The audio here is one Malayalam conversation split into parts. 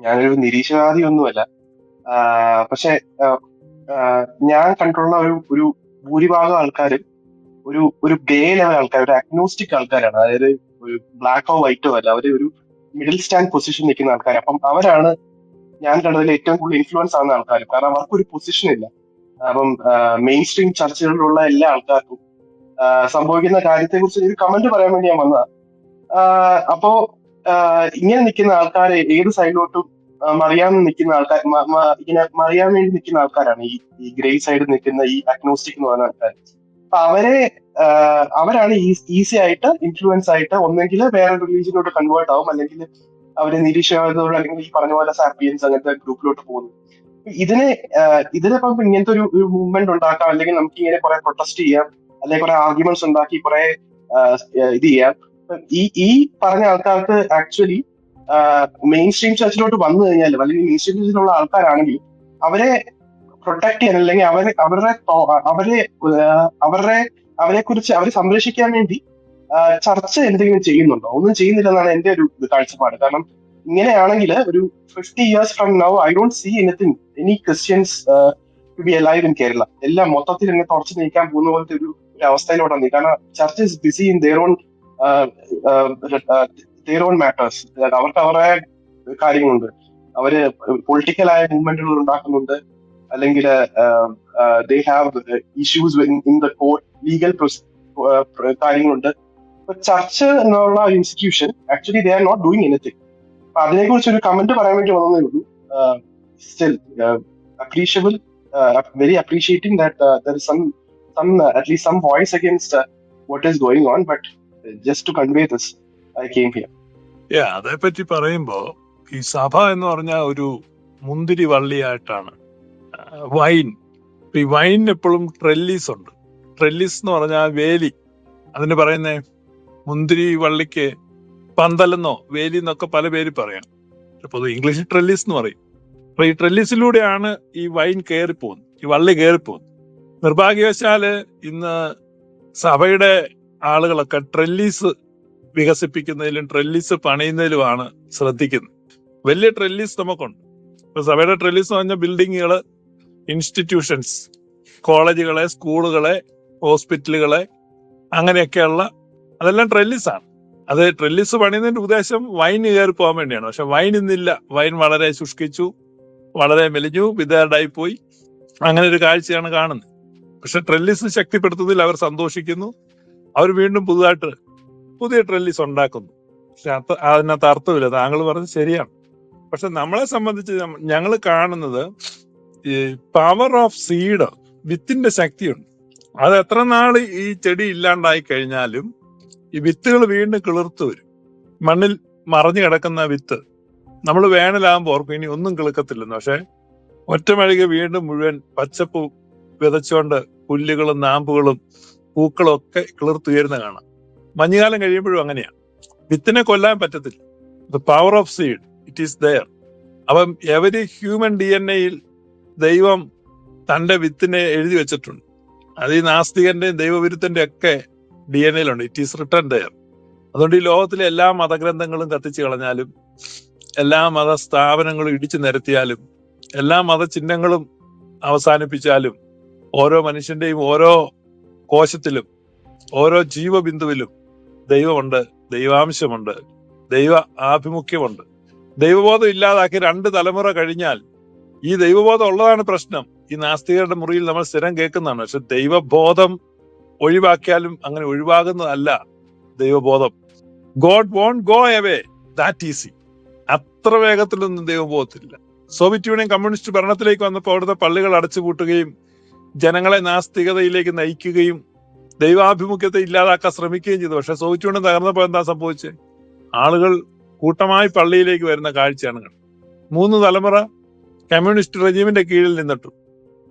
ഞാനൊരു നിരീശ്വരവാദി ഒന്നുമല്ല പക്ഷെ ഞാൻ കണ്ടിട്ടുള്ള ഒരു ഒരു ഭൂരിഭാഗം ആൾക്കാരും ഒരു ഒരു ബേ ലെവൽ ആൾക്കാർ ഒരു അഗ്നോസ്റ്റിക് ആൾക്കാരാണ്. അതായത് ഒരു ബ്ലാക്കോ വൈറ്റോ അല്ല അവർ ഒരു മിഡിൽ സ്റ്റാൻഡ് പൊസിഷൻ നിൽക്കുന്ന ആൾക്കാർ അപ്പം അവരാണ് ഞാൻ കണ്ടതിൽ ഏറ്റവും കൂടുതൽ ഇൻഫ്ലുവൻസ് ആവുന്ന ആൾക്കാർ കാരണം അവർക്ക് ഒരു പൊസിഷൻ ഇല്ല. അപ്പം മെയിൻ സ്ട്രീം ചർച്ചകളിലുള്ള എല്ലാ ആൾക്കാർക്കും സംഭവിക്കുന്ന കാര്യത്തെ കുറിച്ച് ഒരു കമന്റ് പറയാൻ വേണ്ടി ഞാൻ വന്നതാണ് അപ്പോ ഇങ്ങനെ നിൽക്കുന്ന ആൾക്കാരെ ഏത് സൈഡിലോട്ടും മറിയാൻ നിൽക്കുന്ന ആൾക്കാർ ഇങ്ങനെ മറിയാൻ വേണ്ടി നിൽക്കുന്ന ആൾക്കാരാണ് ഈ ഈ ഗ്രേ സൈഡിൽ നിൽക്കുന്ന ഈ അഗ്നോസ്റ്റിക് എന്ന് പറയുന്ന ആൾക്കാർ അപ്പൊ അവരെ അവരാണ് ഈസി ആയിട്ട് ഇൻഫ്ലുവൻസ് ആയിട്ട് ഒന്നെങ്കിൽ വേറെ റിലീജിയനോട് കൺവേർട്ട് ആവും അല്ലെങ്കിൽ അവരെ നിരീക്ഷണത്തോട് അല്ലെങ്കിൽ ഈ പറഞ്ഞ പോലെ സാപ്പിയൻസ് അങ്ങനത്തെ ഗ്രൂപ്പിലോട്ട് പോകുന്നു. ഇതിനെ ഇതിനെ ഇതിനിപ്പം ഇങ്ങനത്തെ ഒരു മൂവ്മെന്റ് ഉണ്ടാക്കാം അല്ലെങ്കിൽ നമുക്ക് ഇങ്ങനെ കുറെ പ്രൊട്ടസ്റ്റ് ചെയ്യാം അല്ലെങ്കിൽ കുറെ ആർഗ്യുമെന്റ്സ് ഉണ്ടാക്കി കുറെ ഇത് ചെയ്യാം. ഈ ഈ പറഞ്ഞ ആൾക്കാർക്ക് ആക്ച്വലി മെയിൻ സ്ട്രീം ചർച്ചിലോട്ട് വന്നു കഴിഞ്ഞാൽ അല്ലെങ്കിൽ മെയിൻ സ്ട്രീം ചർച്ചിലുള്ള ആൾക്കാരാണെങ്കിൽ അവരെ പ്രൊട്ടക്ട് ചെയ്യാൻ അല്ലെങ്കിൽ അവരെ അവരുടെ അവരെ അവരുടെ അവരെ കുറിച്ച് അവരെ സംരക്ഷിക്കാൻ വേണ്ടി ചർച്ച എന്തെങ്കിലും ചെയ്യുന്നുണ്ടോ? ഒന്നും ചെയ്യുന്നില്ല എന്നാണ് എന്റെ ഒരു കാഴ്ചപ്പാട്. കാരണം ഇങ്ങനെയാണെങ്കിൽ ഒരു fifty years from now I don't see anything any Christians to be alive in Kerala എല്ലാം മൊത്തത്തിൽ ഇങ്ങനെ തുറച്ചു നീക്കാൻ പോകുന്ന പോലത്തെ ഒരു അവസ്ഥയിലോട്ടാണ് കാരണം church is busy in their on on matters അവർക്ക് അവരുടെ കാര്യങ്ങളുണ്ട്. അവർ പൊളിറ്റിക്കലായ മൂവ്മെന്റുകൾ ഉണ്ടാക്കുന്നുണ്ട്. അല്ലെങ്കിൽ they have issues in the court legal കാര്യങ്ങളുണ്ട്. ചർച്ച് എന്നുള്ള institution actually they are not doing anything അപ്പൊ അതിനെ കുറിച്ച് ഒരു കമന്റ് പറയാൻ വേണ്ടി വന്നതേ ഉള്ളൂ. Still appreciable very appreciating that there some some at least some voice against what is going on but just to convey അതേപ്പറ്റി പറയുമ്പോ ഈ സഭ എന്ന് പറഞ്ഞ ഒരു മുന്തിരി വള്ളിയായിട്ടാണ്. വൈൻ. ഈ വൈനിന് എപ്പോഴും ട്രെല്ലീസ് ഉണ്ട്. ട്രെല്ലീസ് എന്ന് പറഞ്ഞാൽ വേലി. അതിന് പറയുന്നേ മുന്തിരി വള്ളിക്ക് പന്തലെന്നോ വേലി എന്നൊക്കെ പല പേര് പറയാം. പൊതു ഇംഗ്ലീഷിൽ ട്രെല്ലീസ് എന്ന് പറയും. അപ്പൊ ഈ ട്രെല്ലീസിലൂടെയാണ് ഈ വൈൻ കയറിപ്പോകുന്നത്. ഈ വള്ളി കയറിപ്പോകുന്നത്. നിർഭാഗ്യവശാൽ ഇന്ന് സഭയുടെ ആളുകളൊക്കെ ട്രെല്ലീസ് വികസിപ്പിക്കുന്നതിലും ട്രെല്ലീസ് പണിയുന്നതിലുമാണ് ശ്രദ്ധിക്കുന്നത്. വലിയ ട്രെല്ലീസ് നമുക്കുണ്ട്. ഇപ്പൊ സഭയുടെ ട്രെല്ലീസ് എന്ന് പറഞ്ഞ ബിൽഡിങ്ങുകൾ ഇൻസ്റ്റിറ്റ്യൂഷൻസ് കോളേജുകളെ സ്കൂളുകളെ ഹോസ്പിറ്റലുകളെ അങ്ങനെയൊക്കെയുള്ള അതെല്ലാം ട്രെല്ലീസാണ്. അത് ട്രെല്ലിസ് പണിയുന്നതിന്റെ ഉദ്ദേശം വൈൻ കയറി പോകാൻ വേണ്ടിയാണ്. പക്ഷെ വൈൻ ഇന്നില്ല. വൈൻ വളരെ ശുഷ്കിച്ചു വളരെ മെലിഞ്ഞു വിതേർഡായി പോയി അങ്ങനെ ഒരു കാഴ്ചയാണ് കാണുന്നത്. പക്ഷെ ട്രെല്ലിസ് ശക്തിപ്പെടുത്തുന്നതിൽ അവർ സന്തോഷിക്കുന്നു. അവർ വീണ്ടും പുതുതായിട്ട് പുതിയ ട്രെല്ലിസ് ഉണ്ടാക്കുന്നു. പക്ഷെ അത് അതിനകത്ത് അർത്ഥമില്ല. താങ്കൾ പറഞ്ഞത് ശരിയാണ്. പക്ഷെ നമ്മളെ സംബന്ധിച്ച് ഞങ്ങൾ കാണുന്നത് ഈ പവർ ഓഫ് സീഡ് വിത്തിന്റെ ശക്തിയുണ്ട്. അത് എത്ര നാൾ ഈ ചെടി ഇല്ലാണ്ടായി കഴിഞ്ഞാലും ഈ വിത്തുകൾ വീണ്ടും കിളിർത്തു വരും. മണ്ണിൽ മറഞ്ഞു കിടക്കുന്ന വിത്ത് നമ്മൾ വേനലാകുമ്പോൾ ഓർക്കും ഇനി ഒന്നും കിളുക്കത്തില്ലെന്ന്. പക്ഷെ ഒറ്റമഴകെ വീണ്ടും മുഴുവൻ പച്ചപ്പ് വിതച്ചുകൊണ്ട് പുല്ലുകളും നാമ്പുകളും പൂക്കളും ഒക്കെ കിളിർത്തുയരുന്ന കാണാം. മഞ്ഞുകാലം കഴിയുമ്പോഴും അങ്ങനെയാണ് വിത്തിനെ കൊല്ലാൻ പറ്റത്തില്ല. The power of seed it is there അപ്പം എവരി ഹ്യൂമൻ ഡി എൻ എയിൽ ദൈവം തന്റെ വിത്തിനെ എഴുതി വെച്ചിട്ടുണ്ട്. അത് ഈ നാസ്തികന്റെയും ദൈവവിരുദ്ധന്റെ ഒക്കെ ഡി എൻ എയിലുണ്ട് ഇറ്റ് ഈസ് റിട്ടേൺ ദയർ അതുകൊണ്ട് ഈ ലോകത്തിലെ എല്ലാ മതഗ്രന്ഥങ്ങളും കത്തിച്ചു കളഞ്ഞാലും എല്ലാ മത സ്ഥാപനങ്ങളും ഇടിച്ചു നിരത്തിയാലും എല്ലാ മതചിഹ്നങ്ങളും അവസാനിപ്പിച്ചാലും ഓരോ മനുഷ്യന്റെയും ഓരോ കോശത്തിലും ഓരോ ജീവബിന്ദുവിലും ദൈവമുണ്ട് ദൈവാംശമുണ്ട് ദൈവ ആഭിമുഖ്യമുണ്ട്. ദൈവബോധം ഇല്ലാതാക്കി രണ്ട് തലമുറ കഴിഞ്ഞാൽ ഈ ദൈവബോധം ഉള്ളതാണ് പ്രശ്നം. ഈ നാസ്തികരുടെ മുറിയിൽ നമ്മൾ സ്ഥിരം കേൾക്കുന്നതാണ്. പക്ഷെ ദൈവബോധം ഒഴിവാക്കിയാലും അങ്ങനെ ഒഴിവാകുന്നതല്ല ദൈവബോധം. God won't go away that easy അത്ര വേഗത്തിലൊന്നും ദൈവബോധത്തില്ല സോവിയറ്റ് യൂണിയൻ കമ്മ്യൂണിസ്റ്റ് ഭരണത്തിലേക്ക് വന്നപ്പോൾ അവിടുത്തെ പള്ളികൾ അടച്ചുപൂട്ടുകയും ജനങ്ങളെ നാസ്തികതയിലേക്ക് നയിക്കുകയും ദൈവാഭിമുഖ്യത്തെ ഇല്ലാതാക്കാൻ ശ്രമിക്കുകയും ചെയ്തു. പക്ഷെ യൂണിയൻ തകർന്നപ്പോൾ എന്താ സംഭവിച്ചത് ആളുകൾ കൂട്ടമായി പള്ളിയിലേക്ക് വരുന്ന കാഴ്ചയാണ് കണ്ടത്. മൂന്ന് തലമുറ കമ്മ്യൂണിസ്റ്റ് റെജീമിന്റെ കീഴിൽ നിന്നിട്ടു.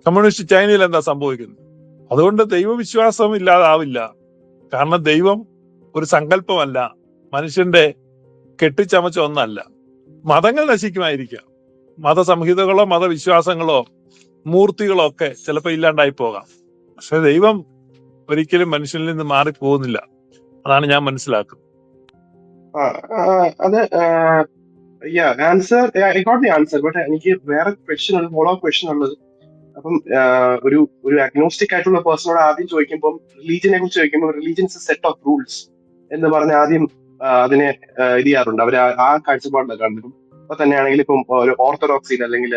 കമ്മ്യൂണിസ്റ്റ് ചൈനയിൽ എന്താ സംഭവിക്കുന്നത്? അതുകൊണ്ട് ദൈവവിശ്വാസം ഇല്ലാതാവില്ല. കാരണം ദൈവം ഒരു സങ്കല്പമല്ല. മനുഷ്യന്റെ കെട്ടിച്ചമച്ച ഒന്നല്ല. മതങ്ങൾ നശിക്കുമായിരിക്കാം. മതസംഹിതകളോ മതവിശ്വാസങ്ങളോ മൂർത്തികളോ ഒക്കെ ചിലപ്പോൾ ഇല്ലാണ്ടായി പോകാം. പക്ഷെ ദൈവം ഒരിക്കലും മനുഷ്യനിൽ നിന്ന് മാറി പോകുന്നില്ല. അതാണ് ഞാൻ മനസ്സിലാക്കുന്നത്. അത് answer got the answer but എനിക്ക് വേറെ ക്വസ്റ്റ്യൻ ഉണ്ട് ഫോളോ ക്വസ്റ്റ്യൻ ഉള്ളത് അപ്പം ഒരു ഒരു അഗ്നോസ്റ്റിക് ആയിട്ടുള്ള പേഴ്സണോട് ആദ്യം ചോദിക്കുമ്പോൾ റിലീജിയനെ കുറിച്ച് ചോദിക്കുമ്പോൾ റിലീജിയൻസ് സെറ്റ് ഓഫ് റൂൾസ് എന്ന് പറഞ്ഞ് ആദ്യം അതിനെ ഇത് ചെയ്യാറുണ്ട്. അവർ ആ കാഴ്ചപ്പാടിലാണ് കാണുന്നത്. ഇപ്പൊ തന്നെയാണെങ്കിൽ ഇപ്പം ഒരു ഓർത്തഡോക്സിൽ അല്ലെങ്കിൽ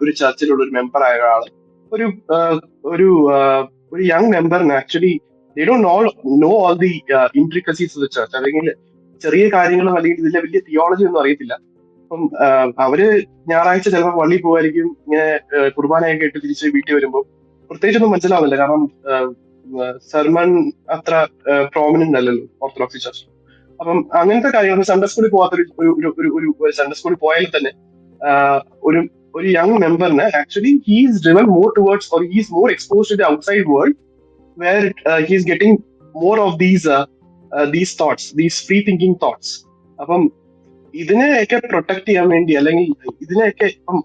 ഒരു ചർച്ചിലുള്ള ഒരു മെമ്പർ ആയ ഒരാൾ ഒരു ഒരു ഒരു young മെമ്പറിന് actually they do know know all the intricacies of the church അല്ലെങ്കിൽ ചെറിയ കാര്യങ്ങളും അല്ലെങ്കിൽ ഇതിലെ വലിയ തിയോളജി ഒന്നും അറിയത്തില്ല. അപ്പം അവർ ഞായറാഴ്ച ചിലപ്പോൾ പള്ളിയിൽ പോകുമായിരിക്കും ഇങ്ങനെ കുർബാനയൊക്കെ ഇട്ട് തിരിച്ച് വീട്ടിൽ വരുമ്പോൾ പ്രത്യേകിച്ചൊന്നും മനസ്സിലാവില്ല കാരണം സർമൺ അത്ര പ്രോമിനന്റ് അല്ലല്ലോ ഓർത്തഡോക്സി ചർച്ച് അപ്പം അങ്ങനത്തെ കാര്യങ്ങൾ സൺഡേ സ്കൂളിൽ പോകാത്ത ഒരു ഒരു ഒരു സൺഡേ സ്കൂളിൽ പോയാൽ തന്നെ ഒരു ഒരു young മെമ്പറിന് actually he's driven more towards or he's more expose to the outside world where he's getting more of these these thoughts these free thinking thoughts അപ്പം ഇതിനെയൊക്കെ പ്രൊട്ടക്ട് ചെയ്യാൻ വേണ്ടി അല്ലെങ്കിൽ ഇതിനെയൊക്കെ ഇപ്പം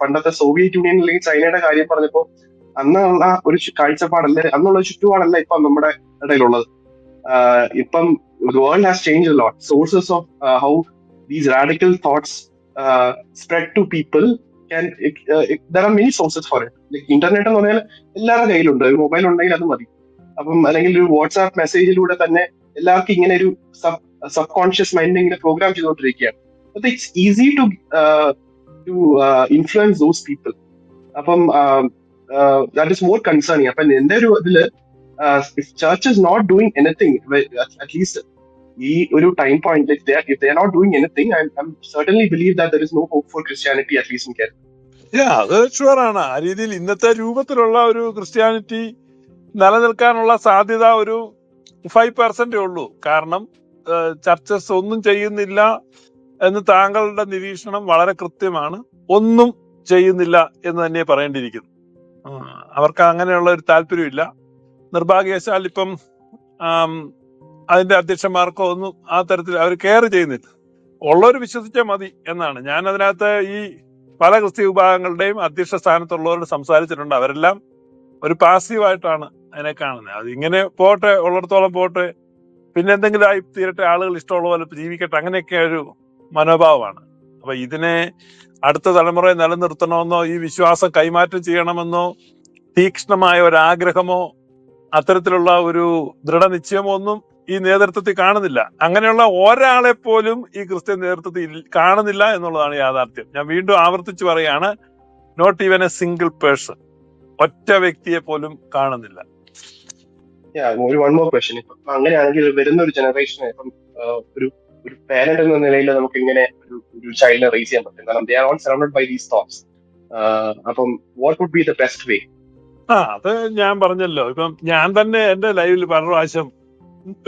പണ്ടത്തെ സോവിയറ്റ് യൂണിയൻ അല്ലെങ്കിൽ ചൈനയുടെ കാര്യം പറഞ്ഞപ്പോ അന്നുള്ള ഒരു കാഴ്ചപ്പാടല്ലേ അന്നുള്ള ചുറ്റുപാടല്ല ഇപ്പം നമ്മുടെ ഇടയിലുള്ളത്. ഇപ്പം world has change lot sources of how these radical thoughts spread to people are many sources for it internet എന്ന് പറഞ്ഞാൽ എല്ലാവരുടെ കയ്യിലുണ്ട്. ഒരു മൊബൈൽ ഉണ്ടെങ്കിൽ അത് മതി. അപ്പം അല്ലെങ്കിൽ ഒരു വാട്സാപ്പ് മെസ്സേജിലൂടെ തന്നെ എല്ലാവർക്കും ഇങ്ങനെ ഒരു സബ് സബ് കോൺഷ്യസ് മൈൻഡ് ഇങ്ങനെ പ്രോഗ്രാം ചെയ്തുകൊണ്ടിരിക്കുകയാണ്. It's easy to to influence those people അപ്പം ദാറ്റ് ഇസ് മോർ കൺസേണിങ് അപ്പം എന്റെ ഒരു ഇതിൽ church is not doing anything at least ഈ ഒരു if they doing not doing anything I certainly believe that there is no hope for Christianity at least in Kerala Yeah, അത് ആണ്. ആ രീതിയിൽ ഇന്നത്തെ രൂപത്തിലുള്ള ഒരു ക്രിസ്ത്യാനിറ്റി നിലനിൽക്കാനുള്ള സാധ്യത ഒരു ഫൈവ് പെർസെന്റേ ഉള്ളൂ. കാരണം ചർച്ചസ് ഒന്നും ചെയ്യുന്നില്ല എന്ന് താങ്കളുടെ നിരീക്ഷണം വളരെ കൃത്യമാണ്. ഒന്നും ചെയ്യുന്നില്ല എന്ന് തന്നെ പറയേണ്ടിയിരിക്കുന്നു. അവർക്ക് അങ്ങനെയുള്ള ഒരു താല്പര്യമില്ല. നിർഭാഗ്യവശാൽ ഇപ്പം അതിന്റെ അധ്യക്ഷന്മാർക്കോ ഒന്നും ആ തരത്തിൽ അവർ കെയർ ചെയ്യുന്നില്ല. ഉള്ളവർ വിശ്വസിച്ചാൽ മതി എന്നാണ്. ഞാൻ അതിനകത്ത് ഈ പല ക്രിസ്ത്യ വിഭാഗങ്ങളുടെയും അധ്യക്ഷ സ്ഥാനത്തുള്ളവരോട് സംസാരിച്ചിട്ടുണ്ട്. അവരെല്ലാം ഒരു പാസീവായിട്ടാണ് അതിനെ കാണുന്നത്. അത് ഇങ്ങനെ പോട്ടെ ഉള്ളിടത്തോളം പോട്ടെ പിന്നെ എന്തെങ്കിലും ആയി തീരട്ടെ ആളുകൾ ഇഷ്ടമുള്ള പോലെ ജീവിക്കട്ടെ അങ്ങനെയൊക്കെ ഒരു മനോഭാവമാണ്. അപ്പൊ ഇതിനെ അടുത്ത തലമുറയെ നിലനിർത്തണമെന്നോ ഈ വിശ്വാസം കൈമാറ്റം ചെയ്യണമെന്നോ തീക്ഷ്ണമായ ഒരു ആഗ്രഹമോ അത്തരത്തിലുള്ള ഒരു ദൃഢനിശ്ചയമൊന്നും ഈ നേതൃത്വത്തിൽ കാണുന്നില്ല. അങ്ങനെയുള്ള ഒരാളെ പോലും ഈ ക്രിസ്ത്യൻ നേതൃത്വത്തിൽ കാണുന്നില്ല എന്നുള്ളതാണ് യാഥാർത്ഥ്യം. ഞാൻ വീണ്ടും ആവർത്തിച്ചു പറയാണ് not even a single person ഒറ്റ വ്യക്തിയെ പോലും കാണുന്നില്ല. ഒരു വൺ മോർ ക്വസ്റ്റ്യൻ ഇപ്പം അങ്ങനെയാണെങ്കിൽ വരുന്ന ഒരു ജനറേഷൻ ഇപ്പം ഒരു ഒരു പേരന്റ് എന്ന നിലയിൽ നമുക്ക് ഇങ്ങനെ ഒരു ഒരു ചൈൽഡിനെ റേസ് ചെയ്യാൻ പറ്റും. കാരണം they are all surrounded by these thoughts അപ്പം what would be the best way ആ അത് ഞാൻ പറഞ്ഞല്ലോ. ഇപ്പം ഞാൻ തന്നെ എന്റെ ലൈവിൽ പല പ്രാവശ്യം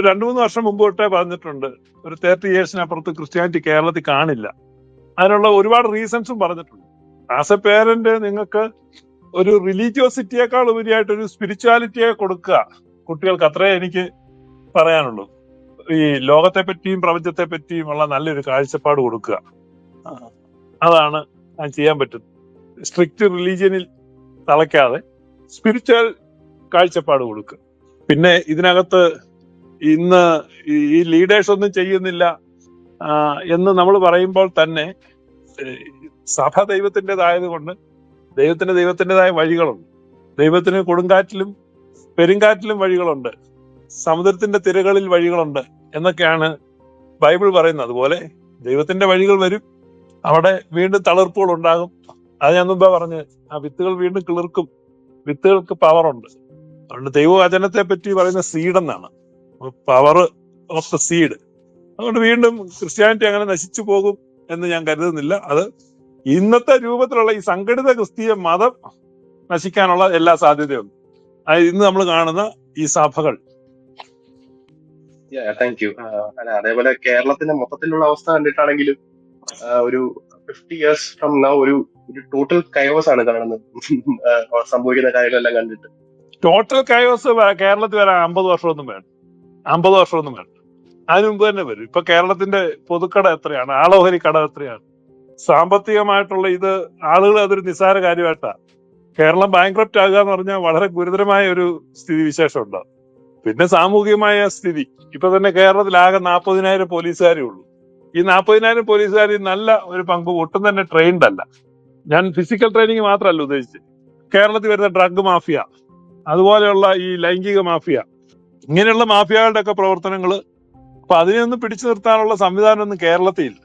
രണ്ടു മൂന്ന് വർഷം മുമ്പ് തൊട്ടേ പറഞ്ഞിട്ടുണ്ട്. ഒരു തേർട്ടി ഇയേഴ്സിനപ്പുറത്ത് ക്രിസ്ത്യാനിറ്റി കേരളത്തിൽ കാണില്ല. അതിനുള്ള ഒരുപാട് റീസൺസും പറഞ്ഞിട്ടുണ്ട്. ആസ് എ പേരന്റ് നിങ്ങൾക്ക് ഒരു റിലീജിയോസിറ്റിയേക്കാൾ ഉപരിയായിട്ട് ഒരു സ്പിരിച്വാലിറ്റിയെ കൊടുക്കുക. കുട്ടികൾക്ക് അത്രേ എനിക്ക് പറയാനുള്ളൂ. ഈ ലോകത്തെ പറ്റിയും പ്രപഞ്ചത്തെ പറ്റിയും ഉള്ള നല്ലൊരു കാഴ്ചപ്പാട് കൊടുക്കുക. അതാണ് ഞാൻ ചെയ്യാൻ പറ്റുന്നത്. സ്ട്രിക്റ്റ് റിലീജിയനിൽ തളയ്ക്കാതെ സ്പിരിച്വൽ കാഴ്ചപ്പാട് കൊടുക്കുക പിന്നെ ഇതിനകത്ത് ഇന്ന് ഈ- ലീഡേഴ്സ് ഒന്നും ചെയ്യുന്നില്ല എന്ന് നമ്മൾ പറയുമ്പോൾ തന്നെ സഭ ദൈവത്തിന്റെതായത് കൊണ്ട് ദൈവത്തിന് ദൈവത്തിന്റെതായ വഴികളുണ്ട്. ദൈവത്തിന് കൊടുങ്കാറ്റിലും പെരുങ്കാറ്റിലും വഴികളുണ്ട്. സമുദ്രത്തിന്റെ തിരകളിൽ വഴികളുണ്ട് എന്നൊക്കെയാണ് ബൈബിൾ പറയുന്നത്. അതുപോലെ ദൈവത്തിന്റെ വഴികൾ വരും. അവിടെ വീണ്ടും തളർപ്പുകൾ ഉണ്ടാകും അത് ഞാൻ മുമ്പേ പറഞ്ഞ് ആ വിത്തുകൾ വീണ്ടും കിളിർക്കും. വിത്തുകൾക്ക് പവറുണ്ട് അതുകൊണ്ട് ദൈവവചനത്തെ പറ്റി പറയുന്ന സീഡ് എന്നാണ്. പവർ ഓഫ് ദ സീഡ് അതുകൊണ്ട് വീണ്ടും ക്രിസ്ത്യാനിറ്റി അങ്ങനെ നശിച്ചു പോകും എന്ന് ഞാൻ കരുതുന്നില്ല. അത് ഇന്നത്തെ രൂപത്തിലുള്ള ഈ സംഘടിത ക്രിസ്തീയ മതം നശിക്കാനുള്ള എല്ലാ സാധ്യതയും അത് ഇന്ന് നമ്മൾ കാണുന്ന ഈ സഭകൾ. താങ്ക് യു അതേപോലെ കേരളത്തിന്റെ മൊത്തത്തിലുള്ള അവസ്ഥ കണ്ടിട്ടാണെങ്കിലും ഒരു ഫിഫ്റ്റി ഇയേഴ്സ് ഫ്രം നൗ ഒരു ഒരു ടോട്ടൽ കയോസ് ആണ് കാണുന്നത്. സംഭവിക്കുന്ന കാര്യങ്ങളെല്ലാം കണ്ടിട്ട്. ടോട്ടൽ കയോസ് കേരളത്തിൽ വരാൻ അമ്പത് വർഷമൊന്നും വേണം അമ്പത് വർഷമൊന്നും വേണം അതിന് മുമ്പ് തന്നെ വരും. ഇപ്പൊ കേരളത്തിന്റെ പൊതുക്കട എത്രയാണ്? ആളോഹരി കട എത്രയാണ്? സാമ്പത്തികമായിട്ടുള്ള ഇത് ആളുകൾ അതൊരു നിസ്സാര കാര്യമായിട്ടാ. കേരളം ബാങ്ക്രപ്റ്റ് ആകുക എന്ന് പറഞ്ഞാൽ വളരെ ഗുരുതരമായ ഒരു സ്ഥിതി വിശേഷം ഉണ്ടാവും പിന്നെ സാമൂഹികമായ സ്ഥിതി. ഇപ്പൊ തന്നെ കേരളത്തിൽ ആകെ നാൽപ്പതിനായിരം പോലീസുകാരേ ഉള്ളൂ. ഈ നാൽപ്പതിനായിരം പോലീസുകാർ നല്ല ഒരു പങ്ക് ഒട്ടും തന്നെ ട്രെയിൻഡ് അല്ല. ഞാൻ ഫിസിക്കൽ ട്രെയിനിങ് മാത്രമല്ല ഉദ്ദേശിച്ചത്. കേരളത്തിൽ വരുന്ന ഡ്രഗ് മാഫിയ അതുപോലെയുള്ള ഈ ലൈംഗിക മാഫിയ ഇങ്ങനെയുള്ള മാഫിയകളുടെ ഒക്കെ പ്രവർത്തനങ്ങൾ അപ്പൊ അതിനെയൊന്നും പിടിച്ചു നിർത്താനുള്ള സംവിധാനം ഒന്നും കേരളത്തിൽ ഇല്ല.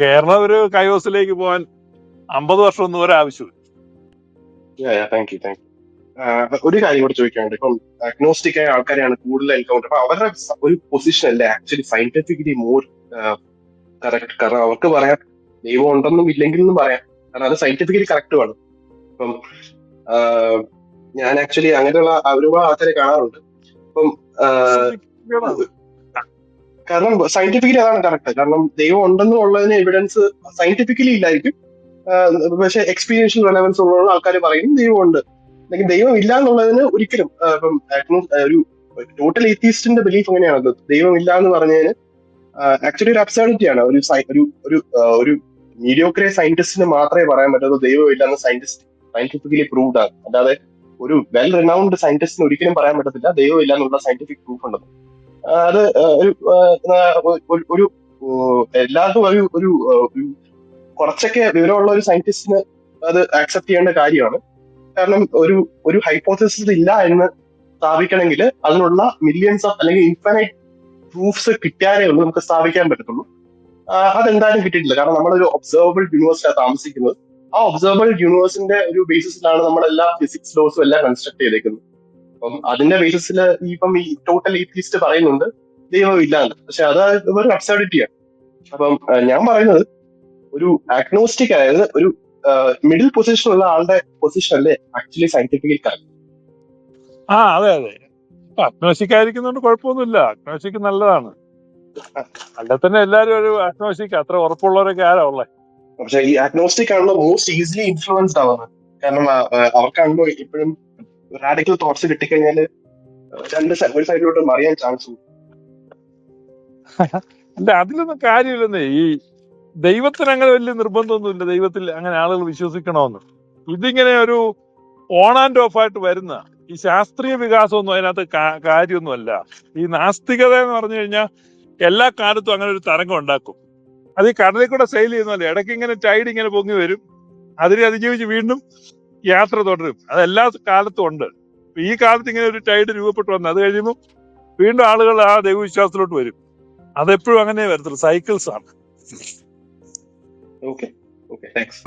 കേരളം ഒരു കൈവസിലേക്ക് പോകാൻ അമ്പത് വർഷം ഒന്നും താങ്ക് യു ഒരു കാര്യം കൂടെ ചോദിക്കാനുണ്ട്. ഇപ്പം അഗ്നോസ്റ്റിക് ആയ ആൾക്കാരെയാണ് കൂടുതൽ എൻകൗണ്ടർ അപ്പൊ അവരുടെ ഒരു പൊസിഷൻ അല്ലേ? ആക്ച്വലി സയന്റിഫിക്കലി മോർ കറക്റ്റ് കാരണം അവർക്ക് പറയാം ദൈവം ഉണ്ടെന്നും ഇല്ലെങ്കിലും പറയാം. കാരണം അത് സയന്റിഫിക്കലി കറക്റ്റ് ആണ്. ആഹ്, ഞാൻ ആക്ച്വലി അങ്ങനെയുള്ള ഒരുപാട് ആൾക്കാരെ കാണാറുണ്ട്. ഇപ്പം കാരണം സയന്റിഫിക്കലി അതാണ് കറക്റ്റ് കാരണം ദൈവം ഉണ്ടെന്നും ഉള്ളതിന് എവിഡൻസ് സയന്റിഫിക്കലി ഇല്ലായിരിക്കും. പക്ഷെ എക്സ്പീരിയൻഷ്യൽ റെലവൻസ് ഉള്ള ആൾക്കാർ പറയും ദൈവം ഉണ്ട്. അല്ലെങ്കിൽ ദൈവം ഇല്ല എന്നുള്ളതിന് ഒരിക്കലും ഇപ്പം ഒരു ടോട്ടൽ എത്തീസ്റ്റിന്റെ ബിലീഫ് അങ്ങനെയാണല്ലോ. ദൈവം ഇല്ല എന്ന് പറഞ്ഞതിന് ആക്ച്വലി ഒരു അബ്സർഡിറ്റി ആണ്. ഒരു ഒരു ഒരു ഒരു മീഡിയോക്രിയ സയന്റിസ്റ്റിന് മാത്രമേ പറയാൻ പറ്റുള്ളൂ ദൈവം ഇല്ലെന്ന് സയന്റിസ്റ്റ് സയന്റിഫിക്കലി പ്രൂവ്ഡ് ആണ്. അല്ലാതെ ഒരു വെൽ റിനൗണ്ട് സയന്റിസ്റ്റിന് ഒരിക്കലും പറയാൻ പറ്റത്തില്ല ദൈവം ഇല്ലാന്നുള്ള സയന്റിഫിക് പ്രൂഫ് ഉണ്ടെന്ന് അത് ഒരു ഒരു- എല്ലാവർക്കും ഒരു ഒരു കുറച്ചൊക്കെ വിവരമുള്ള ഒരു സയന്റിസ്റ്റിന് അത് ആക്സെപ്റ്റ് ചെയ്യേണ്ട കാര്യമാണ്. കാരണം ഒരു ഒരു ഹൈപ്പോസിസ് ഇല്ല എന്ന് സ്ഥാപിക്കണമെങ്കിൽ അതിനുള്ള മില്യൺസ് ഓഫ് അല്ലെങ്കിൽ ഇൻഫിനൈറ്റ് പ്രൂഫ്സ് കിട്ടാനേ ഉള്ളൂ നമുക്ക് സ്ഥാപിക്കാൻ പറ്റത്തുള്ളൂ. അതെന്തായാലും കിട്ടിയിട്ടില്ല. കാരണം നമ്മളൊരു ഒബ്സർവബിൾ യൂണിവേഴ്സിലാണ് താമസിക്കുന്നത്. ആ ഒബ്സർവബിൾ യൂണിവേഴ്സിന്റെ ഒരു ബേസിസിലാണ് നമ്മളെല്ലാ ഫിസിക്സ് ലോസും എല്ലാം കൺസ്ട്രക്ട് ചെയ്തേക്കുന്നത്. അപ്പം അതിന്റെ ബേസിസിൽ ഇപ്പം ഈ ടോട്ടൽ ഈസ്റ്റ് പറയുന്നുണ്ട് ദൈവം ഇല്ലാന്ന്. പക്ഷെ അത് ഒരു അബ്സർഡിറ്റിയാണ് അപ്പം ഞാൻ പറയുന്നത് ഒരു അഗ്നോസ്റ്റിക് അതായത് ഒരു മിഡിൽ പൊസിഷനുള്ള ആളുടെ പൊസിഷൻ അല്ലേ ആക്ച്വലി സയന്റിഫിക്കൽ കറക്റ്റ് ആ അതെ അതെ. അഗ്നോസിക് ആയിരിക്കുന്നതുകൊണ്ട് കുഴപ്പമൊന്നുമില്ല. അഗ്നോഷിക്ക് നല്ലതാണ്. അല്ല തന്നെ എല്ലാരും ഒരു അഗ്നോഷിക്ക് അത്ര ഉറപ്പുള്ളവരൊക്കെ ആരാ ഉള്ളത് പക്ഷെ ഈ അഗ്നോസ്റ്റിക് ആണല്ലോ മോസ്റ്റ് ഈസിലി ഇൻഫ്ലുവൻസ്ഡ് ആവുന്നത്. കാരണം അവർക്കാണല്ലോ ഇപ്പോഴും റാഡിക്കൽ തോട്ട്സ് കിട്ടിക്കഴിഞ്ഞാൽ രണ്ട് ഒരു സൈഡിലോട്ട് മറിയാൻ ചാൻസ് അല്ല അതിലൊന്നും കാര്യമില്ലെന്നേ. ഈ ദൈവത്തിന് അങ്ങനെ വലിയ നിർബന്ധമൊന്നുമില്ല. ദൈവത്തിൽ അങ്ങനെ ആളുകൾ വിശ്വസിക്കണമെന്ന്. ഇതിങ്ങനെ ഒരു ഓൺ ആൻഡ് ഓഫ് ആയിട്ട് വരുന്ന ഈ ശാസ്ത്രീയ വികാസമൊന്നും അതിനകത്ത് കാര്യമൊന്നുമല്ല. ഈ നാസ്തികത എന്ന് പറഞ്ഞു കഴിഞ്ഞാൽ എല്ലാ കാലത്തും അങ്ങനെ ഒരു തരംഗം ഉണ്ടാക്കും. അത് ഈ കടലിൽ കൂടെ സെയിൽ ചെയ്യുന്നല്ലേ ഇടയ്ക്ക് ഇങ്ങനെ ടൈഡ് ഇങ്ങനെ പൊങ്ങി വരും. അതിനെ അതിജീവിച്ച് വീണ്ടും യാത്ര തുടരും. അത് എല്ലാ കാലത്തും ഉണ്ട്. ഈ കാലത്ത് ഇങ്ങനെ ഒരു ടൈഡ് രൂപപ്പെട്ടു വന്നു അത് കഴിയുമ്പോൾ വീണ്ടും ആളുകൾ ആ ദൈവവിശ്വാസത്തിലോട്ട് വരും. അതെപ്പോഴും അങ്ങനെ വരത്തുള്ളൂ. സൈക്കിൾസ് ആണ്. Okay okay thanks